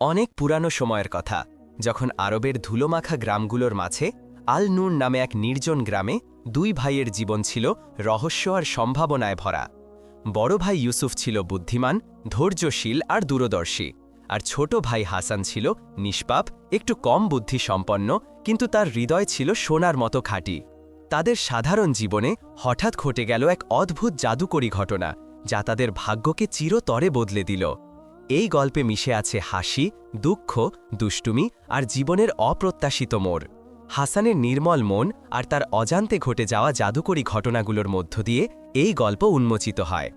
অনেক পুরানো সময়ের কথা, যখন আরবের ধুলোমাখা গ্রামগুলোর মাঝে আল নূর নামে এক নির্জন গ্রামে দুই ভাইয়ের জীবন ছিল রহস্য আর সম্ভাবনায় ভরা। বড় ভাই ইউসুফ ছিল বুদ্ধিমান, ধৈর্যশীল আর দূরদর্শী, আর ছোট ভাই হাসান ছিল নিষ্পাপ, একটু কম বুদ্ধি সম্পন্ন কিন্তু তার হৃদয় ছিল সোনার মতো খাঁটি। তাদের সাধারণ জীবনে হঠাৎ ঘটে গেল এক অদ্ভুত জাদুকরী ঘটনা, যা তাদের ভাগ্যকে চিরতরে বদলে দিল। এই গল্পে মিশে আছে হাসি, দুঃখ, দুষ্টুমি আর জীবনের অপ্রত্যাশিত মোড়। হাসানের নির্মল মন আর তার অজান্তে ঘটে যাওয়া জাদুকরী ঘটনাগুলোর মধ্য দিয়ে এই গল্প উন্মোচিত হয়।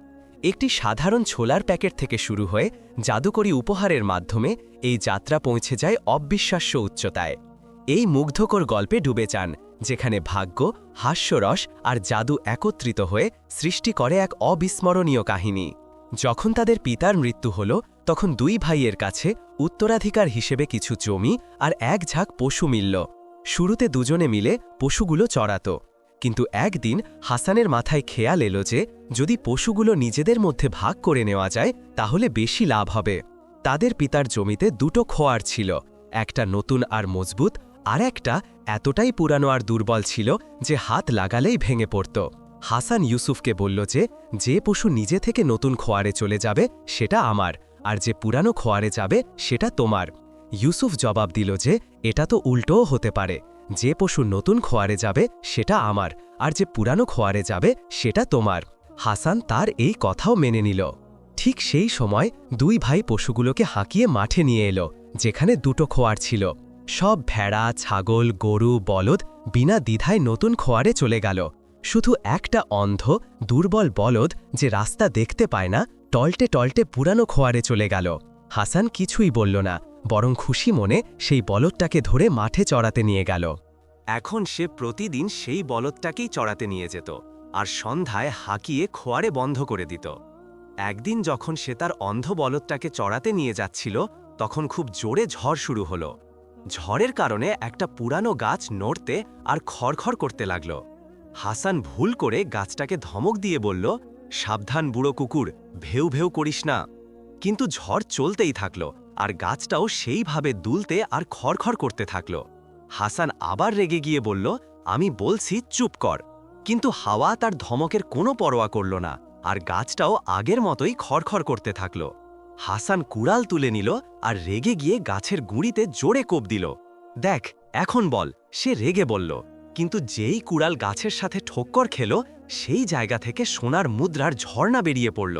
একটি সাধারণ ছোলার প্যাকেট থেকে শুরু হয়ে জাদুকরী উপহারের মাধ্যমে এই যাত্রা পৌঁছে যায় অবিশ্বাস্য উচ্চতায়। এই মুগ্ধকর গল্পে ডুবে যান, যেখানে ভাগ্য, হাস্যরস আর জাদু একত্রিত হয়ে সৃষ্টি করে এক অবিস্মরণীয় কাহিনী। যখন তাদের পিতার মৃত্যু হল তখন দুই ভাইয়ের কাছে উত্তরাধিকার হিসেবে কিছু জমি আর এক ঝাঁক পশু মিলল। শুরুতে দুজনে মিলে পশুগুলো চড়াত। কিন্তু একদিন হাসানের মাথায় খেয়াল এলো যে, যদি পশুগুলো নিজেদের মধ্যে ভাগ করে নেওয়া যায়, তাহলে বেশি লাভ হবে। তাদের পিতার জমিতে দুটো খোয়ার ছিল, একটা নতুন আর মজবুত, আর একটা এতটাই পুরানো আর দুর্বল ছিল যে হাত লাগালেই ভেঙে পড়ত। হাসান ইউসুফকে বলল যে যে পশু নিজে থেকে নতুন খোয়ারে চলে যাবে, সেটা আমার। আর যে পুরানো খোয়ারে যাবে সেটা তোমার। ইউসুফ জবাব দিল যে, এটা তো উল্টোও হতে পারে। যে পশু নতুন খোয়ারে যাবে সেটা আমার, আর যে পুরানো খোয়ারে যাবে সেটা তোমার। হাসান তার এই কথাও মেনে নিল। ঠিক সেই সময় দুই ভাই পশুগুলোকে হাঁকিয়ে মাঠে নিয়ে এলো, যেখানে দুটো খোয়ার ছিল। সব ভেড়া, ছাগল, গরু, বলদ বিনা দ্বিধায় নতুন খোয়ারে চলে গেল। শুধু একটা অন্ধ, দুর্বল বলদ যে রাস্তা দেখতে পায় না টলটে টলটে পুরানো খোয়ারে চলে গেল। হাসান কিছুই বলল না, বরং খুশি মনে সেই বলদটাকে ধরে মাঠে চড়াতে নিয়ে গেল। এখন সে প্রতিদিন সেই বলদটাকেই চড়াতে নিয়ে যেত, আর সন্ধ্যায় হাঁকিয়ে খোয়ারে বন্ধ করে দিত। একদিন যখন সে তার অন্ধ বলদটাকে চড়াতে নিয়ে যাচ্ছিল, তখন খুব জোরে ঝড় শুরু হলো। ঝড়ের কারণে একটা পুরানো গাছ নড়তে আর খড়খড় করতে লাগল। হাসান ভুল করে গাছটাকে ধমক দিয়ে বলল সাবধান বুড়ো কুকুর, ভেউ ভেউ করিস না। কিন্তু ঝড় চলতেই থাকল, আর গাছটাও সেইভাবে দুলতে আর খড়খড় করতে থাকল। হাসান আবার রেগে গিয়ে বলল, আমি বলছি চুপ কর। কিন্তু হাওয়া তার ধমকের কোনো পরোয়া করল না, আর গাছটাও আগের মতোই খড়খড় করতে থাকল। হাসান কুড়াল তুলে নিল আর রেগে গিয়ে গাছের গুঁড়িতে জোরে কোপ দিল। দেখ, এখন বল, সে রেগে বলল। কিন্তু যেই কুড়াল গাছের সাথে ঠোক্কর খেল সেই জায়গা থেকে সোনার মুদ্রার ঝর্ণা বেরিয়ে পড়ল।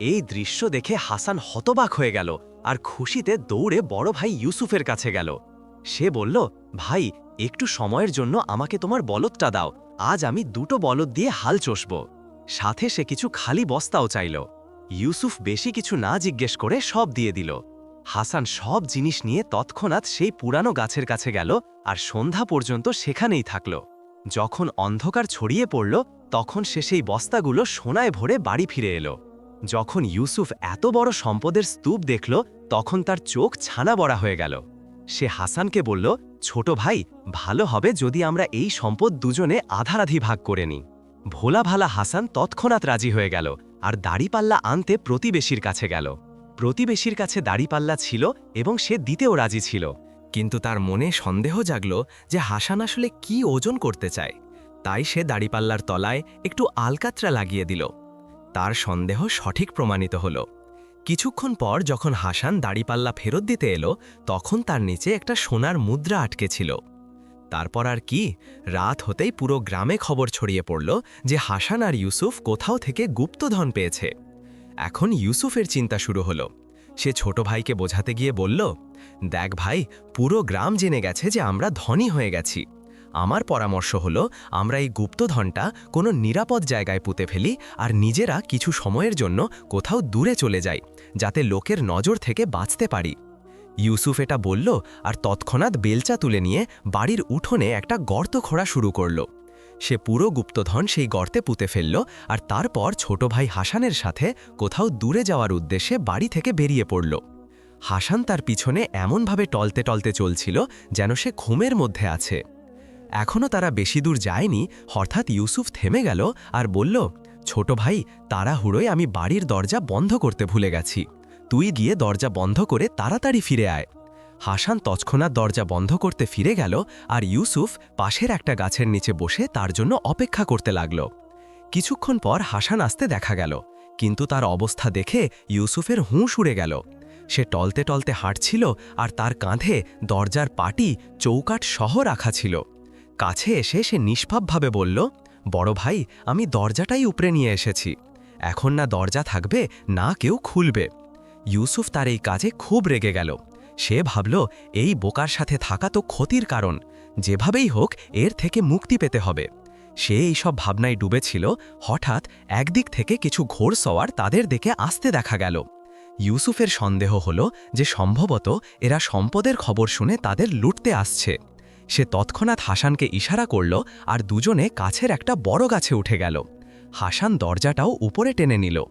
এই দৃশ্য দেখে হাসান হতবাক হয়ে গেল আর খুশিতে দৌড়ে বড় ভাই ইউসুফের কাছে গেল। সে বলল, ভাই, একটু সময়ের জন্য আমাকে তোমার বলদটা দাও। আজ আমি দুটো বলদ দিয়ে হাল চষব। সাথে সে কিছু খালি বস্তাও চাইল। ইউসুফ বেশি কিছু না জিজ্ঞেস করে সব দিয়ে দিল। হাসান সব জিনিস নিয়ে তৎক্ষণাৎ সেই পুরানো গাছের কাছে গেল আর সন্ধ্যা পর্যন্ত সেখানেই থাকল। যখন অন্ধকার ছড়িয়ে পড়ল, তখন সে সেই বস্তাগুলো সোনায় ভরে বাড়ি ফিরে এলো। যখন ইউসুফ এত বড় সম্পদের স্তূপ দেখল, তখন তার চোখ ছানা বড়া হয়ে গেল। সে হাসানকে বলল, ছোট ভাই, ভালো হবে যদি আমরা এই সম্পদ দুজনে আধারাধি ভাগ করে নিই। ভোলা ভালা হাসান তৎক্ষণাৎ রাজি হয়ে গেল আর দাড়িপাল্লা আনতে প্রতিবেশীর কাছে গেল। প্রতিবেশীর কাছে দাড়িপাল্লা ছিল এবং সে দিতেও রাজি ছিল। কিন্তু তার মনে সন্দেহ জাগল যে হাসান আসলে কি ওজন করতে চায়। তাই সে দাড়িপাল্লার তলায় একটু আলকাত্রা লাগিয়ে দিল। তার সন্দেহ সঠিক প্রমাণিত হল। কিছুক্ষণ পর যখন হাসান দাড়িপাল্লা ফেরত দিতে এলো, তখন তার নিচে একটা সোনার মুদ্রা আটকে ছিল। তারপর আর কি, রাত হতেই পুরো গ্রামে খবর ছড়িয়ে পড়ল যে হাসান আর ইউসুফ কোথাও থেকে গুপ্তধন পেয়েছে। এখন ইউসুফের চিন্তা শুরু হলো। সে ছোট ভাইকে বোঝাতে গিয়ে বলল দেখ ভাই, পুরো গ্রাম জেনে গেছে যে আমরা ধনী হয়ে গেছি। আমার পরামর্শ হলো, আমরা এই গুপ্তধনটা কোনো নিরাপদ জায়গায় পুঁতে ফেলি আর নিজেরা কিছু সময়ের জন্য কোথাও দূরে চলে যাই, যাতে লোকের নজর থেকে বাঁচতে পারি। ইউসুফ এটা বলল আর তৎক্ষণাৎ বেলচা তুলে নিয়ে বাড়ির উঠোনে একটা গর্ত খোঁড়া শুরু করল। সে পুরো গুপ্তধন সেই গর্তে পুঁতে ফেলল আর তারপর ছোট ভাই হাসানের সাথে কোথাও দূরে যাওয়ার উদ্দেশ্যে বাড়ি থেকে বেরিয়ে পড়ল। হাসান তার পিছনে এমনভাবে টলতে টলতে চলছিল যেন সে ঘুমের মধ্যে আছে। এখনও তারা বেশি দূর যায়নি, হঠাৎ ইউসুফ থেমে গেল আর বলল, ছোট ভাই, তাড়াহুড়োয় আমি বাড়ির দরজা বন্ধ করতে ভুলে গেছি। তুই গিয়ে দরজা বন্ধ করে তাড়াতাড়ি ফিরে আয়। হাসান তৎক্ষণাৎ দরজা বন্ধ করতে ফিরে গেল আর ইউসুফ পাশের একটা গাছের নিচে বসে তার জন্য অপেক্ষা করতে লাগল। কিছুক্ষণ পর হাসান আসতে দেখা গেল, কিন্তু তার অবস্থা দেখে ইউসুফের হুঁশ উড়ে গেল। সে টলতে টলতে হাঁটছিল আর তার কাঁধে দরজার পাটি চৌকাট সহ রাখা ছিল। কাছে এসে সে নিষ্পাপভাবে বলল, বড় ভাই, আমি দরজাটাই উপরে নিয়ে এসেছি। এখন না দরজা থাকবে, না কেউ খুলবে। ইউসুফ তার এই কাজে খুব রেগে গেল। সে ভাবল, এই বোকার সাথে থাকা তো ক্ষতির কারণ। যেভাবেই হোক, এর থেকে মুক্তি পেতে হবে। সে এইসব ভাবনায় ডুবেছিল। হঠাৎ একদিক থেকে কিছু ঘোড়সওয়ার তাদের দেখে আসতে দেখা গেল। ইউসুফের সন্দেহ হল যে সম্ভবত এরা সম্পদের খবর শুনে তাদের লুটতে আসছে। সে তৎক্ষণাৎ হাসানকে ইশারা করল আর দুজনে কাছের একটা বড় গাছে উঠে গেল। হাসান দরজাটাও উপরে টেনে নিল।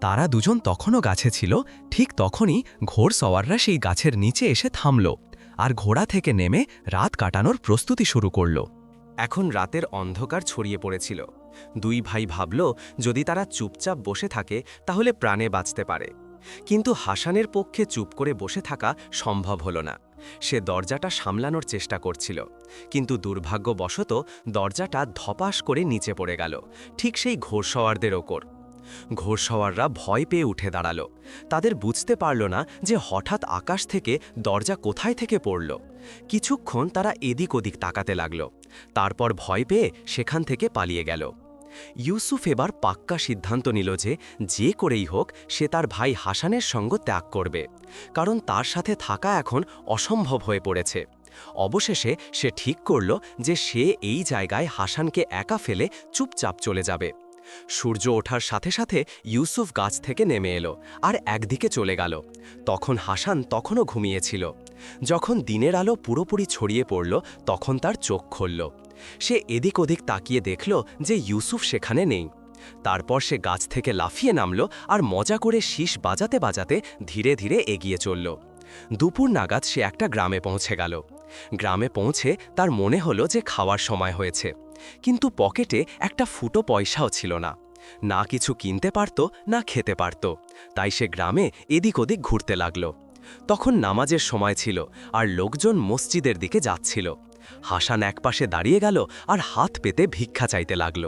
তারা দুজন তখনও গাছে ছিল, ঠিক তখনই ঘোড়সওয়াররা সেই গাছের নিচে এসে থামল আর ঘোড়া থেকে নেমে রাত কাটানোর প্রস্তুতি শুরু করল। এখন রাতের অন্ধকার ছড়িয়ে পড়েছিল। দুই ভাই ভাবল, যদি তারা চুপচাপ বসে থাকে, তাহলে প্রাণে বাঁচতে পারে। কিন্তু হাসানের পক্ষে চুপ করে বসে থাকা সম্ভব হল না। সে দরজাটা সামলানোর চেষ্টা করছিল, কিন্তু দুর্ভাগ্যবশত দরজাটা ধপাস করে নিচে পড়ে গেল, ঠিক সেই ঘোড়সওয়ারদের ওপর। ঘোড়সওয়াররা ভয় পেয়ে উঠে দাঁড়াল। তাদের বুঝতে পারল না যে হঠাৎ আকাশ থেকে দরজা কোথায় থেকে পড়ল। কিছুক্ষণ তারা এদিক ওদিক তাকাতে লাগল, তারপর ভয় পেয়ে সেখান থেকে পালিয়ে গেল। ইউসুফ এবার পাক্কা সিদ্ধান্ত নিল যে যে করেই হোক সে তার ভাই হাসানের সঙ্গ ত্যাগ করবে, কারণ তার সাথে থাকা এখন অসম্ভব হয়ে পড়েছে। অবশেষে সে ঠিক করল যে সে এই জায়গায় হাসানকে একা ফেলে চুপচাপ চলে যাবে। সূর্য ওঠার সাথে সাথে ইউসুফ গাছ থেকে নেমে এলো আর একদিকে চলে গেল। তখন হাসান তখনও ঘুমিয়েছিল। যখন দিনের আলো পুরোপুরি ছড়িয়ে পড়ল, তখন তার চোখ খুলল। সে এদিক ওদিক তাকিয়ে দেখল যে ইউসুফ সেখানে নেই। তারপর সে গাছ থেকে লাফিয়ে নামল আর মজা করে শীষ বাজাতে বাজাতে ধীরে ধীরে এগিয়ে চলল। দুপুর নাগাদ সে একটা গ্রামে পৌঁছে গেল। গ্রামে পৌঁছে তার মনে হলো যে খাওয়ার সময় হয়েছে। কিন্তু পকেটে একটা ফুটো পয়সাও ছিল না। না কিছু কিনতে পারত, না খেতে পারত। তাই সে গ্রামে এদিক ওদিক ঘুরতে লাগল। তখন নামাজের সময় ছিল আর লোকজন মসজিদের দিকে যাচ্ছিল। হাসান একপাশে দাঁড়িয়ে গেল আর হাত পেতে ভিক্ষা চাইতে লাগল।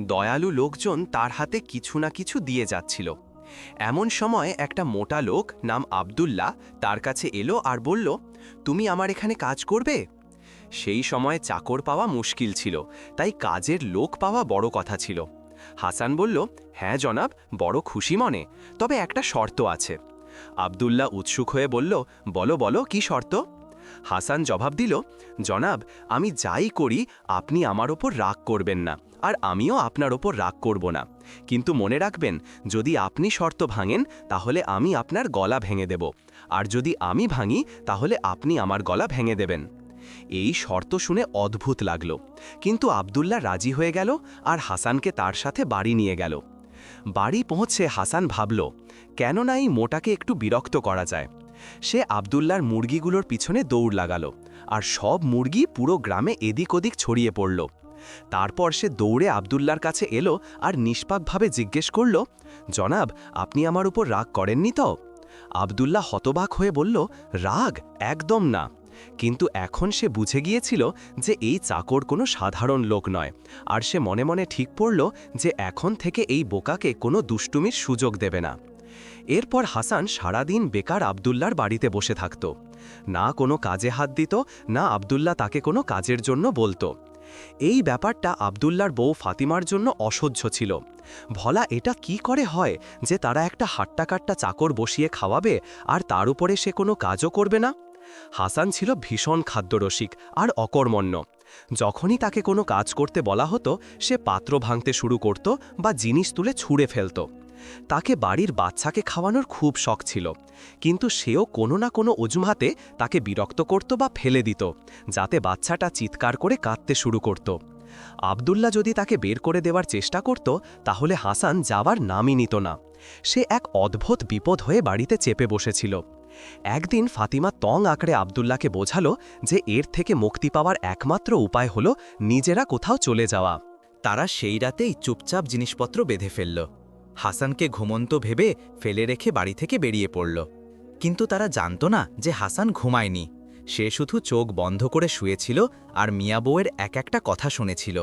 দয়ালু লোকজন তার হাতে কিছু না কিছু দিয়ে যাচ্ছিল। এমন সময় একটা মোটা লোক নাম আবদুল্লাহ তার কাছে এলো আর বলল, তুমি আমার এখানে কাজ করবে? সেই সময় চাকর পাওয়া মুশকিল ছিল, তাই কাজের লোক পাওয়া বড় কথা ছিল। হাসান বলল হ্যাঁ জনাব, বড় খুশি মনে, তবে একটা শর্ত আছে। আবদুল্লাহ উৎসুক হয়ে বলল, বলো বলো, কি শর্ত? হাসান জবাব দিল, জনাব, আমি যাই করি, আপনি আমার ওপর রাগ করবেন না, আর আমিও আপনার ওপর রাগ করব না। কিন্তু মনে রাখবেন, যদি আপনি শর্ত ভাঙেন, তাহলে আমি আপনার গলা ভেঙে দেব। আর যদি আমি ভাঙি, তাহলে আপনি আমার গলা ভেঙে দেবেন। এই শর্ত শুনে অদ্ভুত লাগল। কিন্তু আবদুল্লাহ রাজি হয়ে গেল আর হাসানকে তার সাথে বাড়ি নিয়ে গেল। বাড়ি পৌঁছে হাসান ভাবল কেন না এই মোটাকে একটু বিরক্ত করা যায়। সে আবদুল্লার মুরগিগুলোর পিছনে দৌড় লাগালো আর সব মুরগি পুরো গ্রামে এদিক ওদিক ছড়িয়ে পড়ল। তারপর সে দৌড়ে আবদুল্লার কাছে এলো আর নিষ্পাকভাবে জিজ্ঞেস করল, জনাব, আপনি আমার উপর রাগ করেননি তো? আবদুল্লাহ হতবাক হয়ে বলল, রাগ? একদম না। কিন্তু এখন সে বুঝে গিয়েছিল যে এই চাকর কোনো সাধারণ লোক নয় আর সে মনে মনে ঠিক পড়ল যে এখন থেকে এই বোকাকে কোনো দুষ্টুমির সুযোগ দেবে না। এরপর হাসান সারাদিন বেকার আবদুল্লার বাড়িতে বসে থাকত। না কোনো কাজে হাত দিত, না আবদুল্লাহ তাকে কোনো কাজের জন্য বলতো। এই ব্যাপারটা আবদুল্লার বউ ফাতিমার জন্য অসহ্য ছিল। ভলা এটা কি করে হয় যে তারা একটা হাট্টাকাট্টা চাকর বসিয়ে খাওয়াবে আর তার উপরে সে কোনো কাজও করবে না? হাসান ছিল ভীষণ খাদ্যরসিক আর অকর্মণ্য। যখনই তাকে কোনো কাজ করতে বলা হতো, সে পাত্র ভাঙতে শুরু করত বা জিনিস তুলে ছুঁড়ে ফেলত। তাকে বাড়ির বাচ্চাকে খাওয়ানোর খুব শখ ছিল। কিন্তু সেও কোনো না কোনো অজুহাতে তাকে বিরক্ত করত বা ফেলে দিত, যাতে বাচ্চাটা চিৎকার করে কাঁদতে শুরু করত। আবদুল্লা যদি তাকে বের করে দেওয়ার চেষ্টা করত, তাহলে হাসান যাওয়ার নামই নিত না। সে এক অদ্ভুত বিপদ হয়ে বাড়িতে চেপে বসেছিল। একদিন ফাতিমা তং আঁকড়ে আবদুল্লাকে বোঝালো যে এর থেকে মুক্তি পাওয়ার একমাত্র উপায় হল নিজেরা কোথাও চলে যাওয়া। তারা সেই রাতেই চুপচাপ জিনিসপত্র বেঁধে ফেলল। হাসানকে ঘুমন্ত ভেবে ফেলে রেখে বাড়ি থেকে বেরিয়ে পড়ল। কিন্তু তারা জানত না যে হাসান ঘুমায়নি। সে শুধু চোখ বন্ধ করে শুয়েছিল আর মিয়া বউয়ের এক একটা কথা শুনেছিল।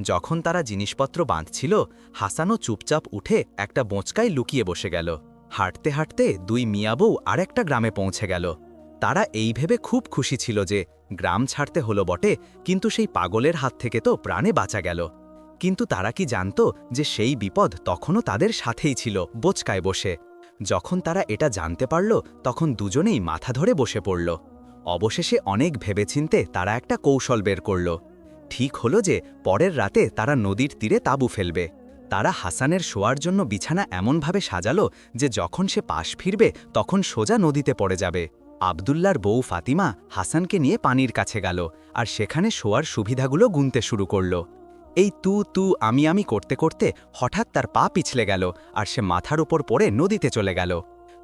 যখন তারা জিনিসপত্র বাঁধছিল, হাসানও চুপচাপ উঠে একটা বোঁচকায় লুকিয়ে বসে গেল। হাঁটতে হাঁটতে দুই মিয়া বউ আর একটা গ্রামে পৌঁছে গেল। তারা এই ভেবে খুব খুশি ছিল যে গ্রাম ছাড়তে হলো বটে, কিন্তু সেই পাগলের হাত থেকে তো প্রাণে বাঁচা গেল। কিন্তু তারা কি জানত যে সেই বিপদ তখনও তাদের সাথেই ছিল, বোচকায় বসে। যখন তারা এটা জানতে পারল, তখন দুজনেই মাথা ধরে বসে পড়ল। অবশেষে অনেক ভেবেচিন্তে তারা একটা কৌশল বের করল। ঠিক হলো যে, পরের রাতে তারা নদীর তীরে তাঁবু ফেলবে। তারা হাসানের শোয়ার জন্য বিছানা এমনভাবে সাজালো যে, যখন সে পাশ ফিরবে, তখন সোজা নদীতে পড়ে যাবে। আবদুল্লার বউ ফাতিমা হাসানকে নিয়ে পানির কাছে গেল, আর সেখানে শোয়ার সুবিধাগুলো গুনতে শুরু করল। এই তু তু, আমি আমি করতে করতে হঠাৎ তার পা পিছলে গেল আর সে মাথার উপর পড়ে নদীতে চলে গেল।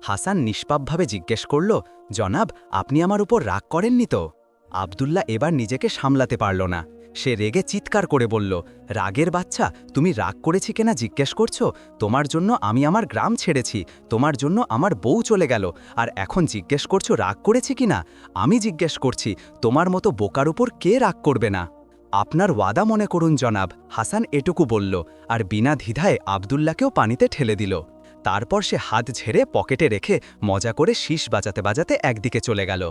হাসান নিষ্পাপভাবে জিজ্ঞেস করল, জনাব, আপনি আমার উপর রাগ করেননি তো? আবদুল্লাহ এবার নিজেকে সামলাতে পারল না। সে রেগে চিৎকার করে বলল, রাগের বাচ্চা, তুমি রাগ করেছি কেনা জিজ্ঞেস করছ? তোমার জন্য আমি আমার গ্রাম ছেড়েছি, তোমার জন্য আমার বউ চলে গেল, আর এখন জিজ্ঞেস করছ রাগ করেছি কিনা? আমি জিজ্ঞেস করছি, তোমার মতো বোকার উপর কে রাগ করবে না? আপনার ওয়াদা মনে করুন, জনাব। হাসান এটুকু বলল আর বিনা দ্বিধায় আবদুল্লাকেও পানিতে ঠেলে দিল। তারপর সে হাত ঝেড়ে পকেটে রেখে মজা করে শীষ বাজাতে বাজাতে একদিকে চলে গেল।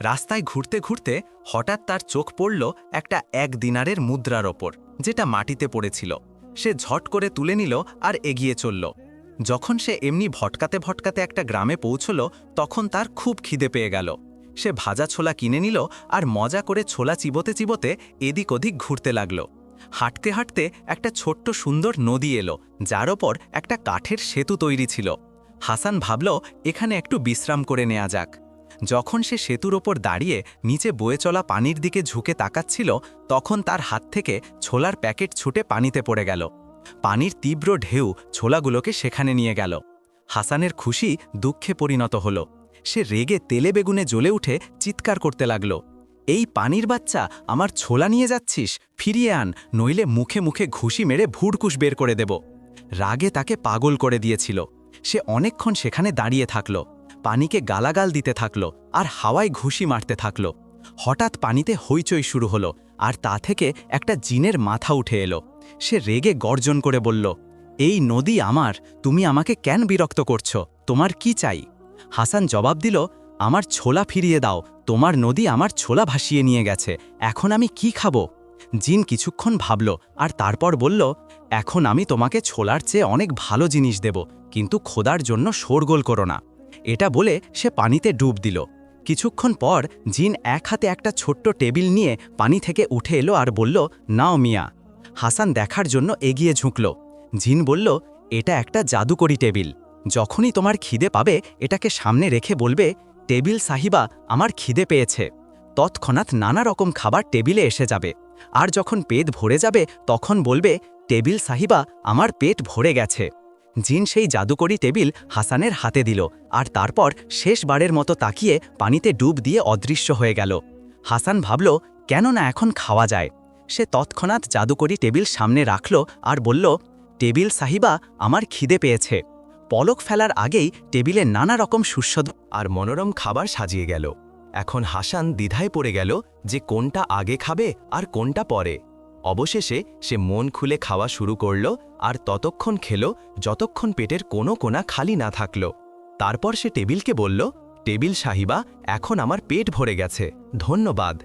রাস্তায় ঘুরতে ঘুরতে হঠাৎ তার চোখ পড়ল একটা এক দিনারের মুদ্রার ওপর, যেটা মাটিতে পড়েছিল। সে ঝট করে তুলে নিল আর এগিয়ে চলল। যখন সে এমনি ভটকাতে ভটকাতে একটা গ্রামে পৌঁছল, তখন তার খুব খিদে পেয়ে গেল। সে ভাজা ছোলা কিনে নিল আর মজা করে ছোলা চিবোতে চিবোতে এদিক ওদিক ঘুরতে লাগল। হাঁটতে হাঁটতে একটা ছোট্ট সুন্দর নদী এলো, যার ওপর একটা কাঠের সেতু তৈরি ছিল। হাসান ভাবল, এখানে একটু বিশ্রাম করে নেওয়া যাক। যখন সে সেতুর ওপর দাঁড়িয়ে নিচে বয়ে চলা পানির দিকে ঝুঁকে তাকাচ্ছিল, তখন তার হাত থেকে ছোলার প্যাকেট ছুটে পানিতে পড়ে গেল। পানির তীব্র ঢেউ ছোলাগুলোকে সেখানে নিয়ে গেল। হাসানের খুশি দুঃখে পরিণত হল। সে রেগে তেলে বেগুনে জ্বলে উঠে চিৎকার করতে লাগল। এই পানির বাচ্চা, আমার ছোলা নিয়ে যাচ্ছিস? ফিরিয়ে আন, নইলে মুখে মুখে ঘুষি মেরে ভুড়কুশ বের করে দেব। রাগে তাকে পাগল করে দিয়েছিল। সে অনেকক্ষণ সেখানে দাঁড়িয়ে থাকল। পানিকে গালাগাল দিতে থাকল আর হাওয়ায় ঘুষি মারতে থাকল। হঠাৎ পানিতে হইচই শুরু হলো আর তা থেকে একটা জিনের মাথা উঠে এলো। সে রেগে গর্জন করে বলল, এই নদী আমার, তুমি আমাকে কেন বিরক্ত করছ? তোমার কি চাই? হাসান জবাব দিল, আমার ছোলা ফিরিয়ে দাও, তোমার নদী আমার ছোলা ভাসিয়ে নিয়ে গেছে, এখন আমি কি খাব? জিন কিছুক্ষণ ভাবল, আর তারপর বলল, এখন আমি তোমাকে ছোলার চেয়ে অনেক ভালো জিনিস দেব, কিন্তু খোদার জন্য শোরগোল করো না। এটা বলে সে পানিতে ডুব দিল। কিছুক্ষণ পর জিন এক হাতে একটা ছোট্ট টেবিল নিয়ে পানি থেকে উঠে এলো আর বলল, নাও মিয়া। হাসান দেখার জন্য এগিয়ে ঝুঁকল। জিন বলল, এটা একটা জাদুকরি টেবিল। যখনই তোমার খিদে পাবে, এটাকে সামনে রেখে বলবে, টেবিল সাহিবা, আমার খিদে পেয়েছে। তৎক্ষণাৎ নানা রকম খাবার টেবিলে এসে যাবে। আর যখন পেট ভরে যাবে, তখন বলবে, টেবিল সাহিবা, আমার পেট ভরে গেছে। জিন সেই জাদুকরি টেবিল হাসানের হাতে দিল, আর তারপর শেষবারের মতো তাকিয়ে পানিতে ডুব দিয়ে অদৃশ্য হয়ে গেল। হাসান ভাবল কেন না এখন খাওয়া যায়? সে তৎক্ষণাৎ জাদুকরি টেবিল সামনে রাখল আর বলল, টেবিল সাহিবা, আমার খিদে পেয়েছে। পলক ফেলার আগেই টেবিলে নানা রকম সুস্বাদু আর মনোরম খাবার সাজিয়ে গেল। এখন হাসান দ্বিধায় পড়ে গেল যে কোনটা আগে খাবে আর কোনটা পরে। অবশেষে সে মন খুলে খাওয়া শুরু করল আর ততক্ষণ খেল যতক্ষণ পেটের কোনো কোনা খালি না থাকল। তারপর সে টেবিলকে বলল, টেবিল সাহিবা, এখন আমার পেট ভরে গেছে। ধন্যবাদ।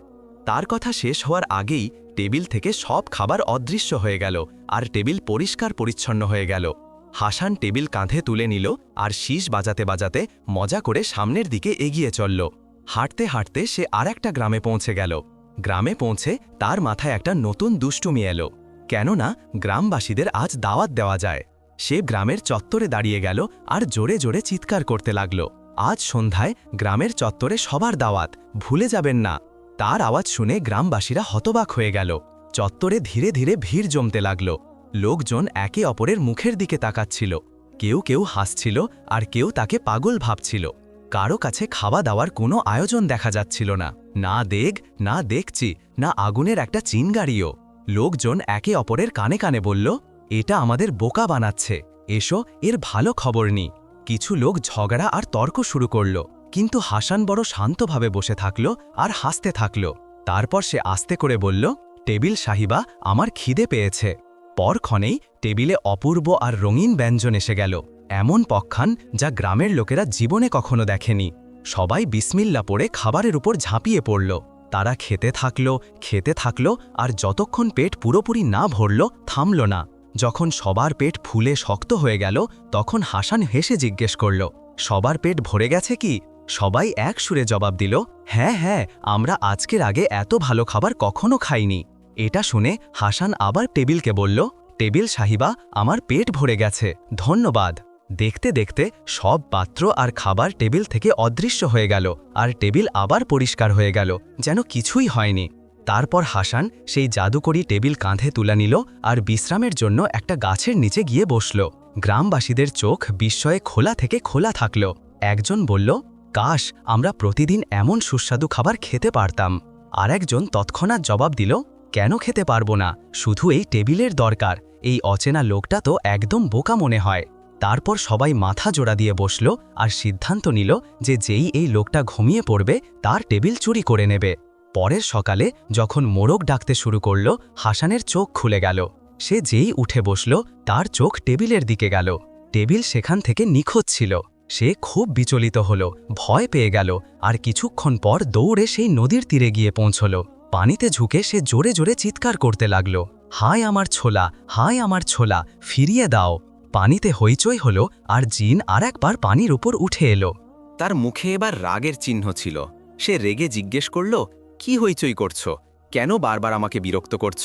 তার কথা শেষ হওয়ার আগেই টেবিল থেকে সব খাবার অদৃশ্য হয়ে গেল আর টেবিল পরিষ্কার পরিচ্ছন্ন হয়ে গেল। হাসান টেবিল কাঁধে তুলে নিল আর শীষ বাজাতে বাজাতে মজা করে সামনের দিকে এগিয়ে চলল। হাঁটতে হাঁটতে সে আর একটা গ্রামে পৌঁছে গেল। গ্রামে পৌঁছে তার মাথায় একটা নতুন দুষ্টুমি এলো। কেননা গ্রামবাসীদের আজ দাওয়াত দেওয়া যায়। সে গ্রামের চত্বরে দাঁড়িয়ে গেল আর জোরে জোরে চিৎকার করতে লাগল। আজ সন্ধ্যায় গ্রামের চত্বরে সবার দাওয়াত, ভুলে যাবেন না। তার আওয়াজ শুনে গ্রামবাসীরা হতবাক হয়ে গেল। চত্বরে ধীরে ধীরে ভিড় জমতে লাগল। লোকজন একে অপরের মুখের দিকে তাকাচ্ছিল। কেউ কেউ হাসছিল আর কেউ তাকে পাগল ভাবছিল। কারও কাছে খাওয়া দাওয়ার কোনো আয়োজন দেখা যাচ্ছিল না। না দেগ, না দেখছি না আগুনের একটা চিনগাড়িও। লোকজন একে অপরের কানে কানে বলল, এটা আমাদের বোকা বানাচ্ছে। এসো, এর ভালো খবর নি। কিছু লোক ঝগড়া আর তর্ক শুরু করল। কিন্তু হাসান বড় শান্তভাবে বসে থাকল আর হাসতে থাকল। তারপর সে আস্তে করে বলল, টেবিল সাহিবা, আমার খিদে পেয়েছে। পরক্ষণেই টেবিলে অপূর্ব আর রঙিন ব্যঞ্জন এসে গেল। এমন পক্ষান যা গ্রামের লোকেরা জীবনে কখনো দেখেনি। সবাই বিসমিল্লা পড়ে খাবারের উপর ঝাঁপিয়ে পড়ল। তারা খেতে থাকল খেতে থাকল আর যতক্ষণ পেট পুরোপুরি না ভরল থামল না। যখন সবার পেট ফুলে শক্ত হয়ে গেল, তখন হাসান হেসে জিজ্ঞেস করল, সবার পেট ভরে গেছে কি? সবাই এক সুরে জবাব দিল হ্যাঁ হ্যাঁ আমরা আজকের আগে এত ভালো খাবার কখনো খাইনি। এটা শুনে হাসান আবার টেবিলকে বলল, টেবিল সাহিবা, আমার পেট ভরে গেছে। ধন্যবাদ। দেখতে দেখতে সব পাত্র আর খাবার টেবিল থেকে অদৃশ্য হয়ে গেল, আর টেবিল আবার পরিষ্কার হয়ে গেল, যেন কিছুই হয়নি। তারপর হাসান সেই জাদুকরি টেবিল কাঁধে তুলে নিল আর বিশ্রামের জন্য একটা গাছের নিচে গিয়ে বসল। গ্রামবাসীদের চোখ বিস্ময়ে খোলা থেকে খোলা থাকল। একজন বলল, কাশ, আমরা প্রতিদিন এমন সুস্বাদু খাবার খেতে পারতাম। আর একজন তৎক্ষণাৎ জবাব দিল কেন খেতে পারব না? শুধু এই টেবিলের দরকার। এই অচেনা লোকটা তো একদম বোকা মনে হয়। তারপর সবাই মাথা জোড়া দিয়ে বসল আর সিদ্ধান্ত নিল যে যেই এই লোকটা ঘুমিয়ে পড়বে, তার টেবিল চুরি করে নেবে। পরের সকালে যখন মোরগ ডাকতে শুরু করল, হাসানের চোখ খুলে গেল। সে যেই উঠে বসল, তার চোখ টেবিলের দিকে গেল। টেবিল সেখান থেকে নিখোঁজ ছিল। সে খুব বিচলিত হল, ভয় পেয়ে গেল, আর কিছুক্ষণ পর দৌড়ে সেই নদীর তীরে গিয়ে পৌঁছল। পানিতে ঝুঁকে সে জোরে জোরে চিৎকার করতে লাগল। হায় আমার ছোলা, হায় আমার ছোলা, ফিরিয়ে দাও। পানিতে হইচই হল আর জিন আর একবার পানির উপর উঠে এলো। তার মুখে এবার রাগের চিহ্ন ছিল। সে রেগে জিজ্ঞেস করল, কি হইচই করছ? কেন বারবার আমাকে বিরক্ত করছ?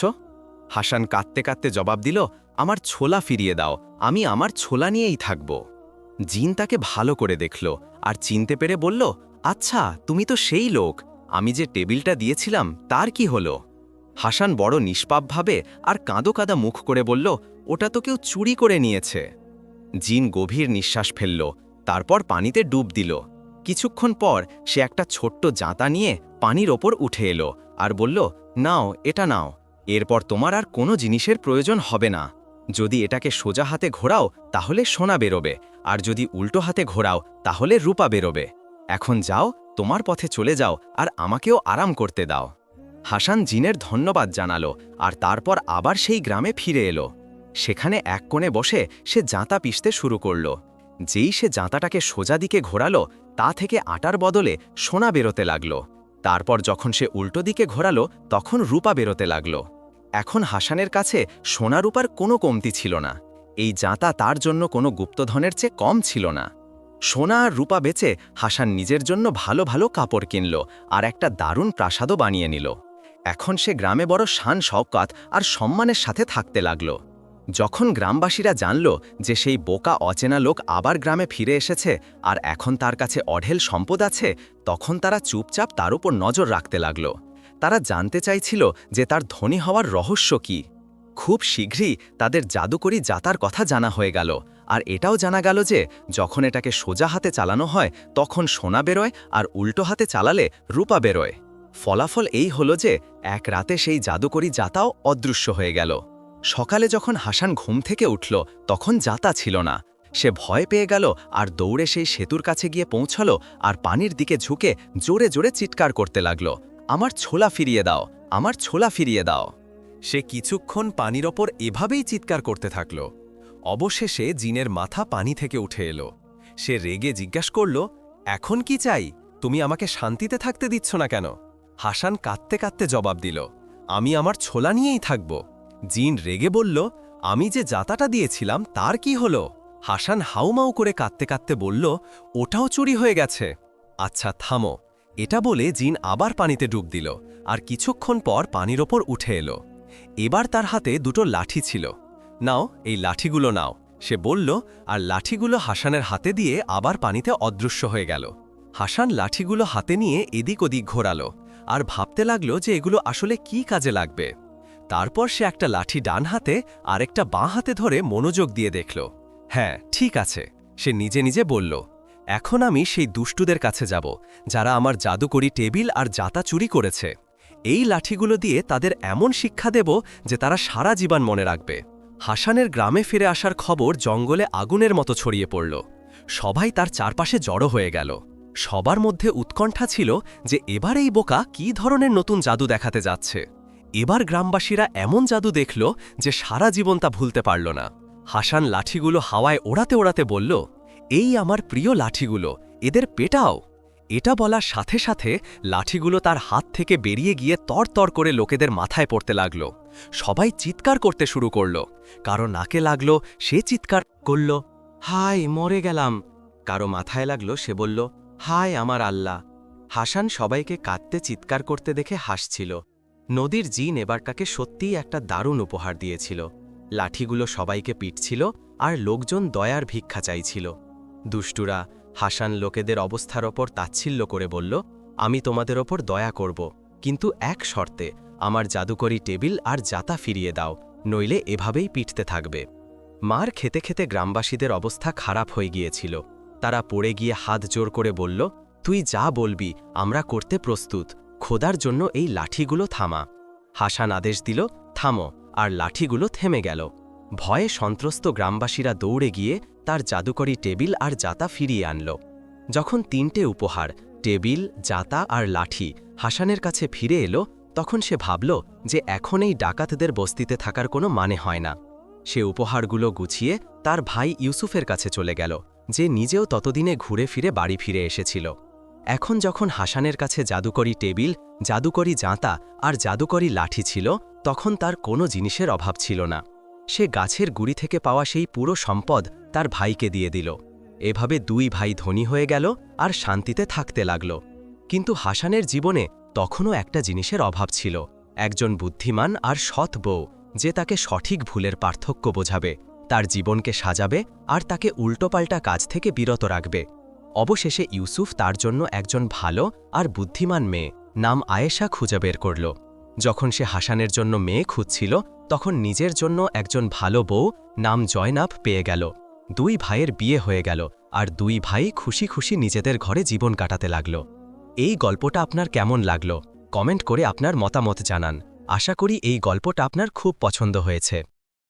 হাসান কাঁদতে কাঁদতে জবাব দিল, আমার ছোলা ফিরিয়ে দাও, আমি আমার ছোলা নিয়েই থাকব। জিন তাকে ভালো করে দেখল আর চিনতে পেরে বলল আচ্ছা তুমি তো সেই লোক। আমি যে টেবিলটা দিয়েছিলাম, তার কি হলো? হাসান বড় নিষ্পাপভাবে আর কাঁদো কাদা মুখ করে বলল, ওটা তো কেউ চুরি করে নিয়েছে। জিন গভীর নিঃশ্বাস ফেলল, তারপর পানিতে ডুব দিল। কিছুক্ষণ পর সে একটা ছোট্ট জাঁতা নিয়ে পানির ওপর উঠে এলো আর বলল, নাও, এটা নাও। এরপর তোমার আর কোনো জিনিসের প্রয়োজন হবে না। যদি এটাকে সোজা হাতে ঘোরাও, তাহলে সোনা বেরোবে। আর যদি উল্টো হাতে ঘোরাও, তাহলে রূপা বেরোবে। এখন যাও তোমার পথে চলে যাও আর আমাকেও আরাম করতে দাও। হাসান জিনের ধন্যবাদ জানালো আর তারপর আবার সেই গ্রামে ফিরে এলো। সেখানে এক কোণে বসে সে জাঁতা পিষতে শুরু করল। যেই সে জাঁতাটাকে সোজা দিকে ঘোরালো, তা থেকে আটার বদলে সোনা বেরোতে লাগল। তারপর যখন সে উল্টো দিকে ঘোরালো, তখন রূপা বেরোতে লাগল। এখন হাসানের কাছে সোনা রূপার কোনো কমতি ছিল না। এই জাঁতা তার জন্য কোনো গুপ্তধনের চেয়ে কম ছিল না। সোনা আর রূপা বেচে হাসান নিজের জন্য ভালো ভালো কাপড় কিনল আর একটা দারুণ প্রাসাদও বানিয়ে নিল। এখন সে গ্রামে বড় শান শওকাত আর সম্মানের সাথে থাকতে লাগল। যখন গ্রামবাসীরা জানল যে সেই বোকা অচেনা লোক আবার গ্রামে ফিরে এসেছে আর এখন তার কাছে অঢেল সম্পদ আছে, তখন তারা চুপচাপ তার উপর নজর রাখতে লাগল। তারা জানতে চাইছিল যে তার ধনী হওয়ার রহস্য কি। খুব শীঘ্রই তাদের জাদুকরি জাতার কথা জানা হয়ে গেল আর এটাও জানা গেল যে, যখন এটাকে সোজা হাতে চালানো হয়, তখন সোনা বেরোয় আর উল্টো হাতে চালালে রূপা বেরোয়। ফলাফল এই হলো যে, এক রাতে সেই জাদুকরি জাতাও অদৃশ্য হয়ে গেল। সকালে যখন হাসান ঘুম থেকে উঠল, তখন জাতা ছিল না। সে ভয় পেয়ে গেল আর দৌড়ে সেই সেতুর কাছে গিয়ে পৌঁছল আর পানির দিকে ঝুঁকে জোরে জোরে চিৎকার করতে লাগল। আমার ছোলা ফিরিয়ে দাও, আমার ছোলা ফিরিয়ে দাও। সে কিছুক্ষণ পানির ওপর এভাবেই চিৎকার করতে থাকল। অবশেষে জিনের মাথা পানি থেকে উঠে এলো। সে রেগে জিজ্ঞাস করল, এখন কি চাই? তুমি আমাকে শান্তিতে থাকতে দিচ্ছ না কেন? হাসান কাঁদতে কাঁদতে জবাব দিল, আমি আমার ছোলা নিয়েই থাকব। জিন রেগে বলল, আমি যে জাতাটা দিয়েছিলাম তার কি হলো? হাসান হাউমাউ করে কাঁদতে কাঁদতে বলল, ওটাও চুরি হয়ে গেছে। আচ্ছা থামো। এটা বলে জিন আবার পানিতে ডুব দিল, আর কিছুক্ষণ পর পানির ওপর উঠে এলো। এবার তার হাতে দুটো লাঠি ছিল। নাও, এই লাঠিগুলো নাও। সে বলল, আর লাঠিগুলো হাসানের হাতে দিয়ে আবার পানিতে অদৃশ্য হয়ে গেল। হাসান লাঠিগুলো হাতে নিয়ে এদিক ওদিক ঘোরালো, আর ভাবতে লাগল যে এগুলো আসলে কি কাজে লাগবে। তারপর সে একটা লাঠি ডান হাতে আর একটা বাঁ হাতে ধরে মনোযোগ দিয়ে দেখল। হ্যাঁ ঠিক আছে। সে নিজে নিজে বলল, এখন আমি সেই দুষ্টুদের কাছে যাব, যারা আমার জাদুকরি টেবিল আর জাতা চুরি করেছে। এই লাঠিগুলো দিয়ে তাদের এমন শিক্ষা দেব যে তারা সারা জীবন মনে রাখবে। হাসানের গ্রামে ফিরে আসার খবর জঙ্গলে আগুনের মতো ছড়িয়ে পড়ল। সবাই তার চারপাশে জড়ো হয়ে গেল। সবার মধ্যে উৎকণ্ঠা ছিল যে এবার এই বোকা কী ধরনের নতুন জাদু দেখাতে যাচ্ছে। এবার গ্রামবাসীরা এমন জাদু দেখল যে সারা জীবন তা ভুলতে পারল না। হাসান লাঠিগুলো হাওয়ায় ওড়াতে ওড়াতে বলল, এই আমার প্রিয় লাঠিগুলো, এদের পেটাও। এটা বলার সাথে সাথে লাঠিগুলো তার হাত থেকে বেরিয়ে গিয়ে তরতর করে লোকেদের মাথায় পড়তে লাগল। সবাই চিৎকার করতে শুরু করল। কারও নাকে লাগল, সে চিৎকার করল হাই মরে গেলাম। কারও মাথায় লাগল, সে বলল হাই আমার আল্লাহ। হাসান সবাইকে কাঁদতে চিৎকার করতে দেখে হাসছিল। নদীর জিন এবার তাকে সত্যিই একটা দারুণ উপহার দিয়েছিল। লাঠিগুলো সবাইকে পিটছিল আর লোকজন দয়ার ভিক্ষা চাইছিল। দুষ্টুরা হাসান লোকেদের অবস্থার ওপর তাচ্ছিল্য করে বলল, আমি তোমাদের ওপর দয়া করব, কিন্তু এক শর্তে আমার জাদুকরি টেবিল আর জাতা ফিরিয়ে দাও, নইলে এভাবেই পিটতে থাকবে। মার খেতে খেতে গ্রামবাসীদের অবস্থা খারাপ হয়ে গিয়েছিল। তারা পড়ে গিয়ে হাত জোর করে বলল, তুই যা বলবি, আমরা করতে প্রস্তুত। খোদার জন্য এই লাঠিগুলো থামা। হাসান আদেশ দিল, থামো। আর লাঠিগুলো থেমে গেল। ভয়ে সন্ত্রস্ত গ্রামবাসীরা দৌড়ে গিয়ে তার জাদুকরি টেবিল আর জাতা ফিরিয়ে আনল। যখন তিনটে উপহার, টেবিল, জাতা আর লাঠি হাসানের কাছে ফিরে এলো তখন সে ভাবল যে এখন এই ডাকাতদের বস্তিতে থাকার কোনো মানে হয় না। সে উপহারগুলো গুছিয়ে তার ভাই ইউসুফের কাছে চলে গেল, যে নিজেও ততদিনে ঘুরে ফিরে বাড়ি ফিরে এসেছিল। এখন যখন হাসানের কাছে জাদুকরি টেবিল, জাদুকরি জাঁতা আর জাদুকরি লাঠি ছিল, তখন তার কোনো জিনিসের অভাব ছিল না। সে গাছের গুড়ি থেকে পাওয়া সেই পুরো সম্পদ তার ভাইকে দিয়ে দিল। এভাবে দুই ভাই ধনী হয়ে গেল আর শান্তিতে থাকতে লাগল। কিন্তু হাসানের জীবনে তখনও একটা জিনিসের অভাব ছিল, একজন বুদ্ধিমান আর সৎ বউ, যে তাকে সঠিক ভুলের পার্থক্য বোঝাবে, তার জীবনকে সাজাবে আর তাকে উল্টোপাল্টা কাজ থেকে বিরত রাখবে। অবশেষে ইউসুফ তার জন্য একজন ভালো আর বুদ্ধিমান মেয়ে নাম আয়েশা খুঁজে বের করল। যখন সে হাসানের জন্য মেয়ে খুঁজছিল, তখন নিজের জন্য একজন ভালো বউ নাম জয়নাব পেয়ে গেল। দুই ভাইয়ের বিয়ে হয়ে গেল আর দুই ভাই খুশি খুশি নিজেদের ঘরে জীবন কাটাতে লাগল। এই গল্পটা আপনার কেমন লাগল? কমেন্ট করে আপনার মতামত জানান। আশা করি এই গল্পটা আপনার খুব পছন্দ হয়েছে।